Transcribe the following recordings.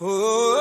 Oh.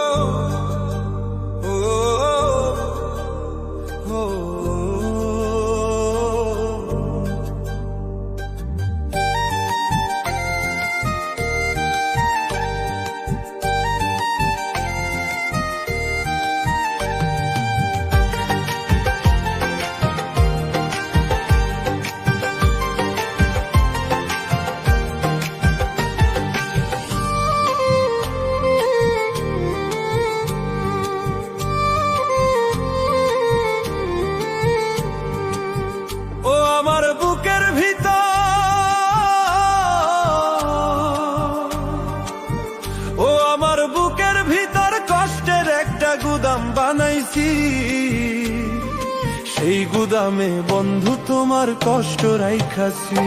গুদামে বন্ধু তোমার কষ্ট রাইখাছি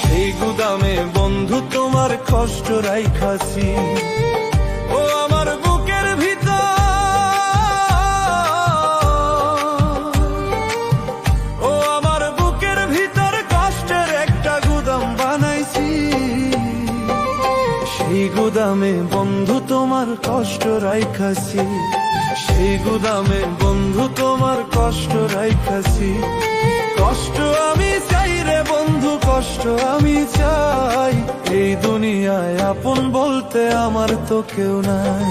সেই গুদামে বন্ধু তোমার কষ্ট রাইখাছি গুদামে বন্ধু তোমার কষ্ট রাইখাছি। সেই গুদামে বন্ধু তোমার কষ্ট রাইখাছি। কষ্ট আমি চাই রে বন্ধু, কষ্ট আমি চাই। এই দুনিয়ায় আপন বলতে আমার তো কেউ নাই।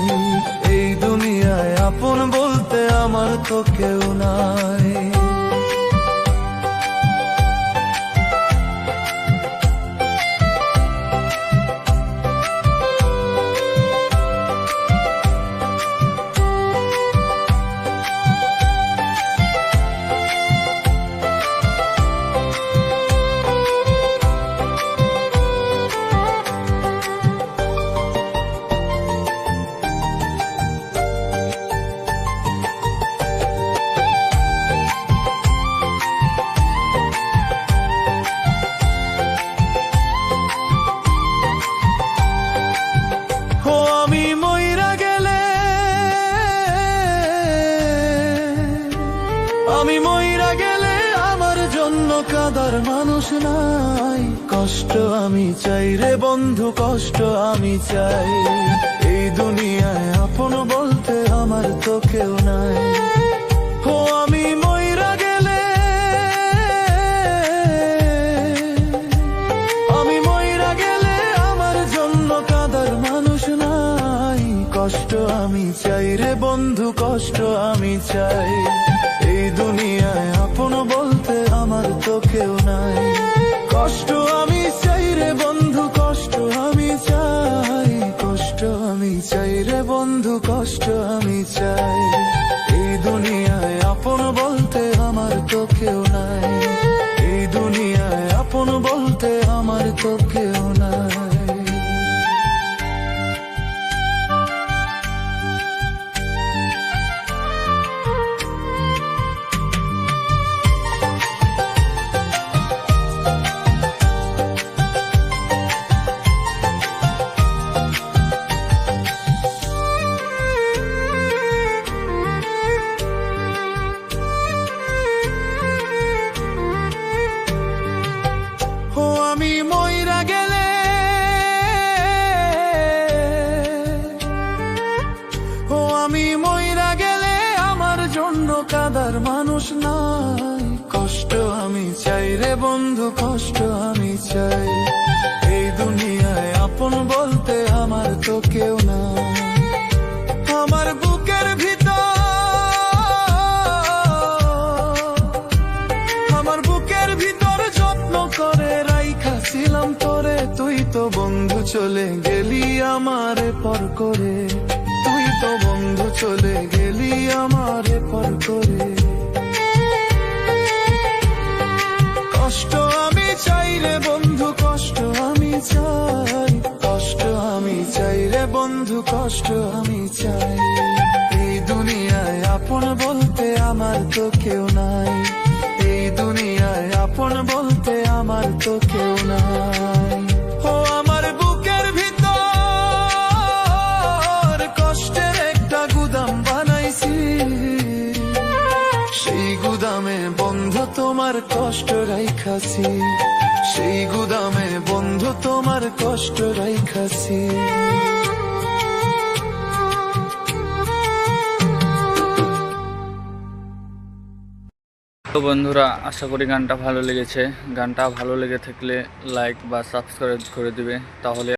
এই দুনিয়ায় আপন বলতে আমার তো কেউ নাই। নাই। কষ্ট আমি চাই রে বন্ধু, কষ্ট আমি চাই। এই দুনিয়ায় আপন বলতে আমার তো কেউ নাই। ও, আমি মইরা গেলে। আমি মইরা গেলে আমার জন্য কাদার মানুষ নাই। কষ্ট আমি চাই রে বন্ধু, কষ্ট আমি চাই। এই দুনিয়ায় আপন বলতে আমার তো কেউ নাই। কষ্ট আমি চাই রে বন্ধু, কষ্ট আমি চাই। কষ্ট আমি চাই রে বন্ধু, কষ্ট আমি চাই। এই দুনিয়ায় আপন বলতে আমার তো কেউ নাই। এই দুনিয়ায় আপন বলতে আমার তো কেউ কাদার মানুষ নাই। কষ্ট আমি চাই রে বন্ধু, কষ্ট আমি চাই। এই দুনিয়ায় আপন বলতে আমার তো কেউ না আমার বুকের ভিতর আমার বুকের ভিতর যত্ন করে রাইখাছিলাম তোরে তুই তো বন্ধু চলে গেলি আমারে পর করে। তুই তো বন্ধু চলে গেলি আমারে পর করে। কষ্ট আমি চাই বন্ধু, কষ্ট আমি চাই। কষ্ট আমি চাই রে বন্ধু, কষ্ট আমি চাই। এই দুনিয়ায় আপন বলতে আমার তো কেউ নাই। তোমার কষ্ট রাইখাছি। সেই গুদামে বন্ধু তোমার কষ্ট রাইখাছি। তো বন্ধুরা, আশা করি গানটা ভালো লেগেছে। গানটা ভালো লেগে থাকলে লাইক বা সাবস্ক্রাইব করে দিবে। তাহলে